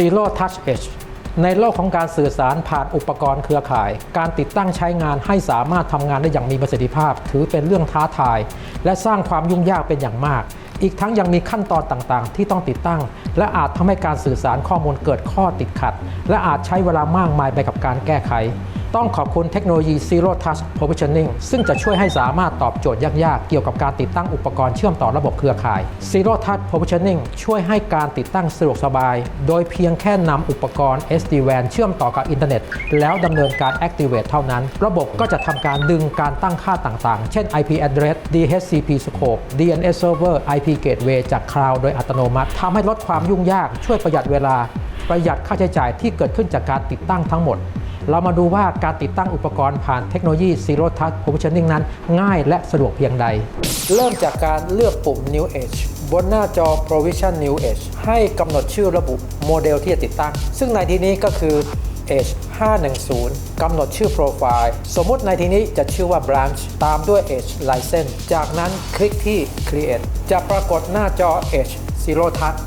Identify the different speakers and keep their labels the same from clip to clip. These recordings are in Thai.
Speaker 1: Zero Touch Edge ในโลกของการสื่อสารผ่านอุปกรณ์เครือข่าย การติดตั้งใช้งานให้สามารถทำงานได้อย่างมีประสิทธิภาพ ถือเป็นเรื่องท้าทาย และสร้างความยุ่งยากเป็นอย่างมาก อีกทั้งยังมีขั้นตอนต่างๆ ที่ต้องติดตั้ง และอาจทำให้การสื่อสารข้อมูลเกิดข้อติดขัด และอาจใช้เวลามากมายไปกับการแก้ไข ต้องขอบคุณเทคโนโลยี Zero Touch Provisioning ซึ่งจะช่วยให้สามารถตอบโจทย์ยากๆ เกี่ยวกับการติดตั้งอุปกรณ์เชื่อมต่อระบบเครือข่าย Zero Touch Provisioning ช่วยให้การติดตั้งสะดวกสบาย โดยเพียงแค่นำอุปกรณ์ SD-WAN เชื่อมต่อกับอินเทอร์เน็ต แล้วดำเนินการ Activate เท่านั้น ระบบก็จะทำการดึงการตั้งค่าต่างๆ เช่น IP address DHCP scope DNS server IP gateway จากคลาวด์โดยอัตโนมัติทำให้ลดความยุ่งยากช่วยประหยัดเวลา ประหยัดค่าใช้จ่ายที่เกิดขึ้นจากการติดตั้งทั้งหมด เรามาดูว่าการติดตั้งอุปกรณ์ผ่านเทคโนโลยี Zero Touch Provisioning นั้น ง่ายและสะดวกเพียงใด เริ่มจากการเลือกปุ่ม New Edge บนหน้าจอ Provision New Edge ให้กำหนดชื่อระบุโมเดลที่จะติดตั้ง ซึ่งในที่นี้ก็คือ Edge 510 กำหนดชื่อโปรไฟล์ สมมุติในที่นี้จะชื่อว่า Branch ตามด้วย Edge License จากนั้นคลิกที่ Create จะปรากฏหน้าจอ Edge Zero Touch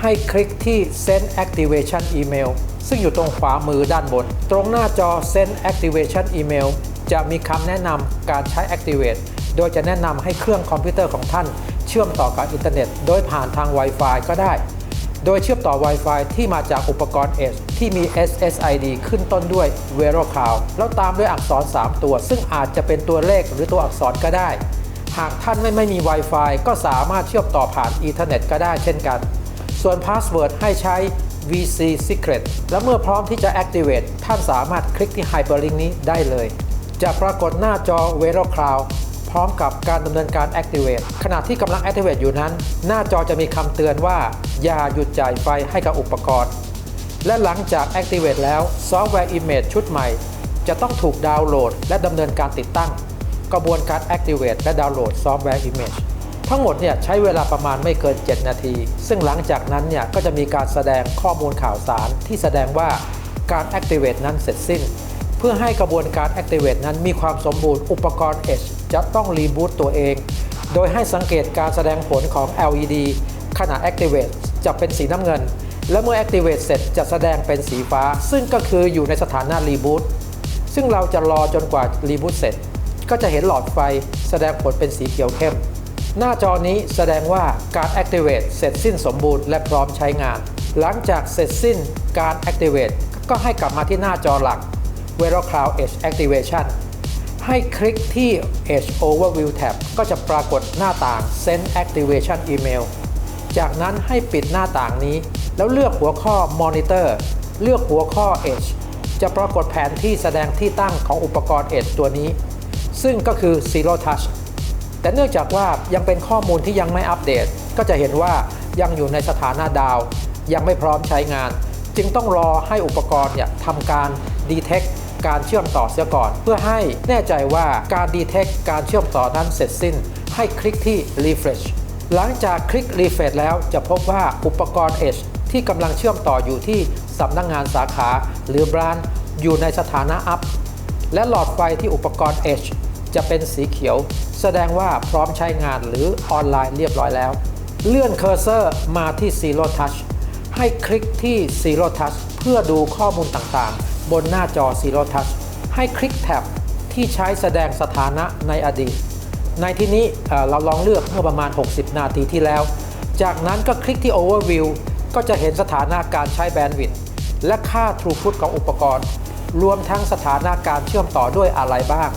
Speaker 1: ให้คลิกที่ Send Activation Email ซึ่งอยู่ตรงขวามือด้านบน ตรงหน้าจอ Send Activation Email จะมีคำแนะนำการใช้ Activate โดยจะแนะนำให้เครื่องคอมพิวเตอร์ของท่าน เชื่อมต่อกับอินเทอร์เน็ต โดยผ่านทาง Wi-Fi ก็ได้ โดยเชื่อมต่อ Wi-Fi ที่มาจากอุปกรณ์ Edge ที่มี SSID ขึ้นต้นด้วย v e r o c l o u d แล้วตามด้วยอักษร 3 ตัว ซึ่งอาจจะเป็นตัวเลขหรือตัวอักษรก็ได้ หากท่านไม่ไม่มี Wi-Fi ก็สามารถเชื่อมต่อผ่านอินเทอร์เน็ตก็ได้เช่นกัน ส่วนพาสเวิร์ดให้ใช้ VC Secret และเมื่อพร้อมที่จะ Activate ท่านสามารถคลิกที่ Hyperlink นี้ได้เลย จะปรากฏหน้าจอ v e r o c l o u d พร้อมกับการดำเนินการ Activate ขณะที่กำลัง Activate อยู่นั้น หน้าจอจะมีคำเตือนว่า อย่าหยุดจ่ายไฟให้กับอุปกรณ์ และหลังจาก Activate แล้วซอฟต์แวร์ Image ชุดใหม่ จะต้องถูกดาวน์โหลด และดำเนินการติดตั้ง กระบวนการ Activate และดาวน์โหลดซอฟต์แวร์ Image ทั้งหมดเนี่ยใช้เวลาประมาณไม่เกิน 7 นาที ซึ่งหลังจากนั้นเนี่ยก็จะมีการแสดงข้อมูลข่าวสารที่แสดงว่าการ Activate นั้นเสร็จสิ้น เพื่อให้กระบวนการ Activate นั้นมีความสมบูรณ์อุปกรณ์ Edge จะต้องรีบูตตัวเอง โดยให้สังเกตการแสดงผลของ LED ขณะ Activate จะเป็นสีน้ำเงิน และเมื่อ Activate เสร็จจะแสดงเป็นสีฟ้า ซึ่งก็คืออยู่ในสถานะรีบูตซึ่งเราจะรอจนกว่ารีบูตเสร็จ ก็จะเห็นหลอดไฟแสดงผลเป็นสีเขียวเข้ม หน้าจอนี้แสดงว่าการ Activate เสร็จสิ้นสมบูรณ์และพร้อมใช้งาน หลังจากเสร็จสิ้นการ Activate ก็ให้กลับมาที่หน้าจอหลัก v e r o c l o u d Edge Activation ให้คลิกที่ Edge Overview tab ก็จะปรากฏหน้าต่าง Send Activation Email จากนั้นให้ปิดหน้าต่างนี้ แล้วเลือกหัวข้อ Monitor เลือกหัวข้อ Edge จะปรากฏแผนที่แสดงที่ตั้งของอุปกรณ์ Edge ตัวนี้ ซึ่งก็คือ Zero Touch แต่เนื่องจากว่ายังเป็นข้อมูลที่ยังไม่อัปเดต ก็จะเห็นว่ายังอยู่ในสถานะดาว ยังไม่พร้อมใช้งาน จึงต้องรอให้อุปกรณ์เนี่ยทำการ detect การเชื่อมต่อเสียก่อน เพื่อให้แน่ใจว่าการ detect การเชื่อมต่อนั้นเสร็จสิ้น ให้คลิกที่ refresh หลังจากคลิก refresh แล้วจะพบว่าอุปกรณ์ Edge ที่กำลังเชื่อมต่ออยู่ที่สำนักงงานสาขาหรือ branch อยู่ในสถานะ up และหลอดไฟที่อุปกรณ์ Edge จะเป็นสีเขียว แสดงว่าพร้อมใช้งานหรือออนไลน์เรียบร้อยแล้ว เลื่อนเคอร์เซอร์มาที่ Zero Touch ให้คลิกที่ Zero Touch เพื่อดูข้อมูลต่างๆ บนหน้าจอ Zero Touch ให้คลิกแท็บที่ใช้แสดงสถานะในอดีต ในที่นี้เราลองเลือกเมื่อประมาณ 60 นาทีที่แล้ว จากนั้นก็คลิกที่ Overview ก็จะเห็นสถานะการใช้แบนด์วิดต์และค่า Throughput ของอุปกรณ์ รวมทั้งสถานะการเชื่อมต่อด้วยอะไรบ้าง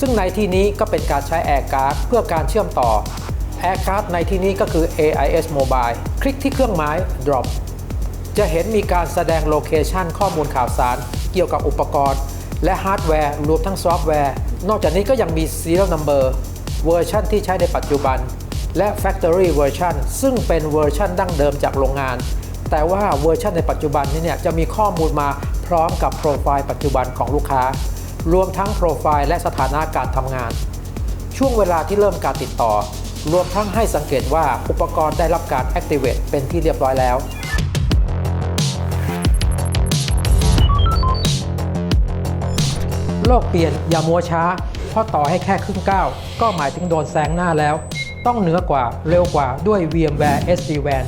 Speaker 1: ซึ่งในที่นี้ก็เป็นการใช้ Air Card เพื่อการเชื่อมต่อ Air Card ในที่นี้ก็คือ AIS Mobile คลิกที่เครื่องหมาย Drop จะเห็นมีการแสดงโลเคชันข้อมูลข่าวสาร เกี่ยวกับอุปกรณ์ และฮาร์ดแวร์ รวมทั้งซอฟต์แวร์ นอกจากนี้ก็ยังมี Serial Number เวอร์ชันที่ใช้ในปัจจุบัน และ Factory Version ซึ่งเป็นเวอร์ชันดั้งเดิมจากโรงงาน แต่ว่าเวอร์ชันในปัจจุบันนี้เนี่ยจะมีข้อมูลมาพร้อมกับโปรไฟล์ปัจจุบันของลูกค้า รวมทั้งโปรไฟล์และสถานะการทำงาน ช่วงเวลาที่เริ่มการติดต่อ รวมทั้งให้สังเกตว่าอุปกรณ์ได้รับการ Activate เป็นที่เรียบร้อยแล้วโลกเปลี่ยนอย่ามัวช้า เพราะต่อให้แค่ครึ่งก้าว ก็หมายถึงโดนแซงหน้าแล้ว ต้องเหนือกว่าเร็วกว่าด้วย VMware SD-WAN